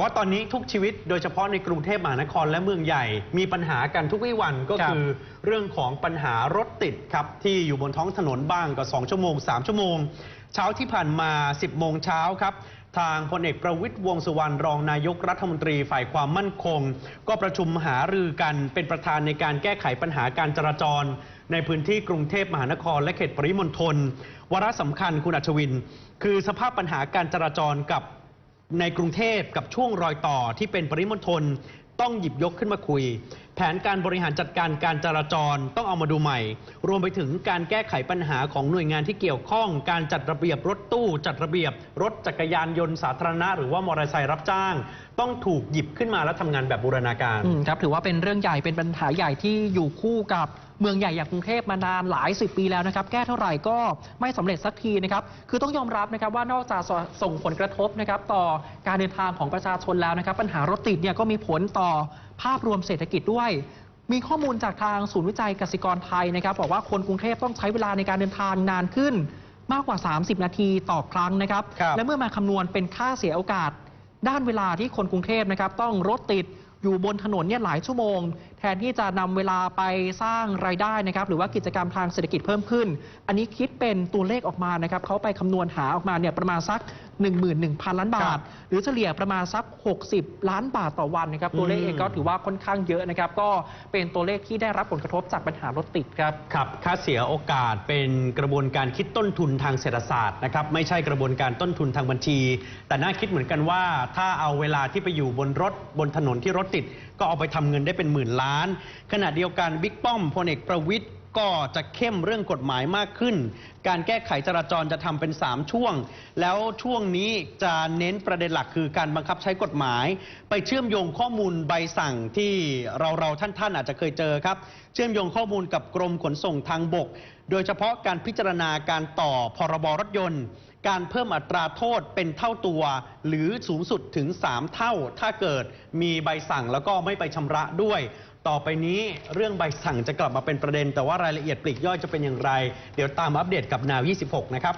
ว่าตอนนี้ทุกชีวิตโดยเฉพาะในกรุงเทพมหานครและเมืองใหญ่ มีปัญหากันทุกวี่วันก็ครับคือเรื่องของปัญหารถติดครับ ที่อยู่บนท้องถนนบ้างก็ 2 ชั่วโมง 3 ชั่วโมง เช้าที่ผ่านมา 10 โมงเช้าครับ ทางพลเอกประวิตยวงษ์สุวรรณรองนายกรัฐมนตรีฝ่ายความมั่นคง ก็ประชุมหารือกันเป็นประธานในการแก้ไขปัญหาการจราจร ในพื้นที่กรุงเทพมหานคร และเขตปริมณฑลวาระสำคัญคุณอัชวิน คือสภาพปัญหาการจราจรกับ ในกรุงเทพกับช่วงรอยต่อที่เป็นปริมณฑล ต้องหยิบยกขึ้นมาคุย แผนการบริหารจัดการการจราจรต้องเอามาดูใหม่ รวมไปถึงการแก้ไขปัญหาของหน่วยงานที่เกี่ยวข้อง การจัดระเบียบรถตู้ จัดระเบียบ รถจักรยานยนต์สาธารณะ หรือว่ามอเตอร์ไซค์รับจ้าง ต้องถูกหยิบขึ้นมาและทำงานแบบบูรณาการครับถือว่าเป็นเรื่องใหญ่เป็นปัญหาใหญ่ที่อยู่คู่กับเมืองใหญ่อย่างกรุงเทพมานานหลายสิบปีแล้วนะครับ แก้เท่าไหร่ก็ไม่สำเร็จสักทีนะครับ คือต้องยอมรับนะครับว่านอกจากส่งผลกระทบนะครับต่อการเดินทางของประชาชนแล้วนะครับ ปัญหารถติดเนี่ยก็มีผลต่อภาพรวมเศรษฐกิจด้วย มีข้อมูลจากทางศูนย์วิจัยกสิกรไทยนะครับ บอกว่าคนกรุงเทพต้องใช้เวลาในการเดินทางนานขึ้นมากกว่า 30 นาทีต่อครั้งนะครับครับและเมื่อมาคำนวณเป็นค่าเสียโอกาส ด้านเวลาที่คนกรุงเทพนะครับ ต้องรถติดอยู่บนถนนเนี่ยหลายชั่วโมง แทนที่จะนำเวลาไปสร้างรายได้นะครับหรือว่ากิจกรรมทางเศรษฐกิจเพิ่มขึ้น อันนี้คิดเป็นตัวเลขออกมานะครับเขาไปคำนวณหาออกมาเนี่ยประมาณสัก 11,000 ล้านบาครัทบหรือเฉลี่ยประมาณสัก 60 ล้านบาทต่อวันนะครับตัวเลขอืมเองก็ถือว่าค่อนข้างเยอะนะครับก็เป็นตัวเลขที่ได้รับผลกระทบจากปัญหารถติดครับครับค่าเสียโอกาสเป็นกระบวนการคิดต้นทุนทางเศรษฐศาสตร์นะครับไม่ใช่กระบวนการต้นทุนทางบัญชี แต่น่าคิดเหมือนกันว่า ถ้าเอาเวลาที่ไปอยู่บนรถบนถนนที่รถติด ก็เอาไปทำเงินได้เป็นหมื่นล้านขณะเดียวกันบิ๊กป้อมพลเอกประวิทย์ก็จะเข้มเรื่องกฎหมายมากขึ้น การแก้ไขจราจรจะทำเป็น 3 ช่วง แล้วช่วงนี้จะเน้นประเด็นหลักคือการบังคับใช้กฎหมาย ไปเชื่อมโยงข้อมูลใบสั่งที่เราเราท่านท่านอาจจะเคยเจอครับ เชื่อมโยงข้อมูลกับกรมขนส่งทางบก โดยเฉพาะการพิจารณาการต่อพรบรถยนต์ การเพิ่มอัตราโทษเป็นเท่าตัว หรือสูงสุดถึง 3 เท่า ถ้าเกิดมีใบสั่งแล้วก็ไม่ไปชำระด้วย ต่อไปนี้เรื่องใบสั่งจะกลับมาเป็นประเด็น แต่ว่ารายละเอียดปลีกย่อยจะเป็นอย่างไร เดี๋ยวตามอัปเดตกับนาว 26 นะครับ